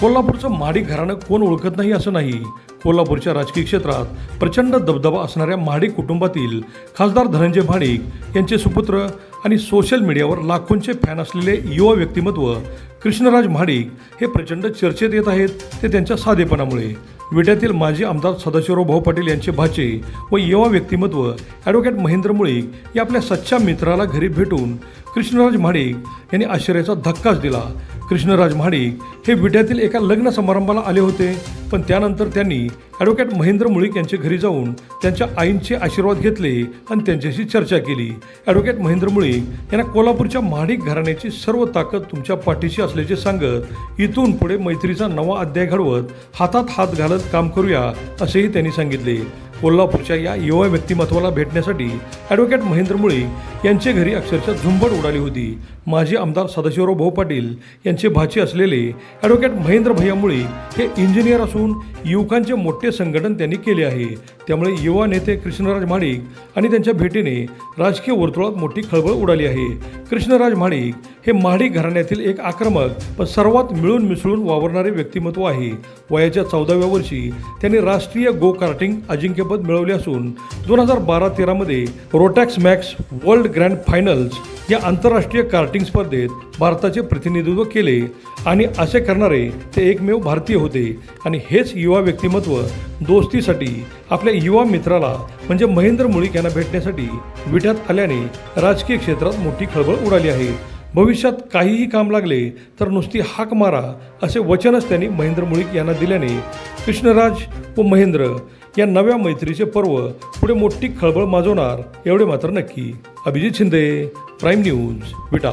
कोल्हापूरचं महाडी घराणं कोण ओळखत नाही असं नाही. कोल्हापूरच्या राजकीय क्षेत्रात प्रचंड दबदबा असणाऱ्या महाडिक कुटुंबातील खासदार धनंजय महाडिक यांचे सुपुत्र आणि सोशल मीडियावर लाखोंचे फॅन असलेले युवा व्यक्तिमत्व कृष्णराज महाडिक हे प्रचंड चर्चेत येत आहेत ते त्यांच्या साधेपणामुळे. विट्यातील माजी आमदार सदाशिवराव भाऊ पाटील यांचे भाचे व युवा व्यक्तिमत्व ॲडव्होकेट महेंद्र मुळीक या आपल्या सच्च्या मित्राला घरी भेटून कृष्णराज महाडिक यांनी आश्चर्याचा धक्काच दिला. कृष्णराज महाडिक हे विट्यातील एका लग्न समारंभाला आले होते. पण त्यानंतर त्यांनी ॲडव्होकेट महेंद्र मुळीक यांच्या घरी जाऊन त्यांच्या आईंचे आशीर्वाद घेतले आणि त्यांच्याशी चर्चा केली. ॲडव्होकेट महेंद्र मुळीक यांना कोल्हापूरच्या महाडिक घराण्याची सर्व ताकद तुमच्या पाठीशी असल्याचे सांगत इथून पुढे मैत्रीचा नवा अध्याय घडवत हातात हात घालत काम करूया असेही त्यांनी सांगितले. कोल्हापूरच्या या युवा व्यक्तिमत्वाला भेटण्यासाठी ॲडव्होकेट महेंद्र मुळे यांचे घरी अक्षरशः झुंबड उडाली होती. माजी आमदार सदाशिवराव भाऊ पाटील यांचे भाचे असलेले ॲडव्होकेट महेंद्र भैया मुळे हे इंजिनियर असून युवकांचे मोठे संघटन त्यांनी केले आहे. त्यामुळे युवा नेते कृष्णराज म्हाडिक आणि त्यांच्या भेटीने राजकीय वर्तुळात मोठी खळबळ उडाली आहे. कृष्णराज महाडिक हे महाडिक घराण्यातील एक आक्रमक पण सर्वात मिळून मिसळून वावरणारे व्यक्तिमत्व आहे. वयाच्या चौदाव्या वर्षी त्यांनी राष्ट्रीय गो कार्टिंग अजिंक्यपद मिळवले असून दोन हजार बारा तेरामध्ये Rotax Max World Grand Finals या आंतरराष्ट्रीय कार्टिंग स्पर्धेत भारताचे प्रतिनिधित्व केले आणि असे करणारे ते एकमेव भारतीय होते. आणि हेच युवा व्यक्तिमत्व दोस्तीसाठी आपल्या युवा मित्राला म्हणजे महेंद्र मुळीक यांना भेटण्यासाठी विठ्यात आल्याने राजकीय क्षेत्रात मोठी खळबळ उडाली आहे. भविष्यात काहीही काम लागले तर नुसती हाक मारा असे वचनच त्यांनी महेंद्र मुळीक यांना दिल्याने कृष्णराज व महेंद्र या नव्या मैत्रीचे पर्व पुढे मोठी खळबळ माजवणार एवढे मात्र नक्की. Abhijit Shinde prime news Vita.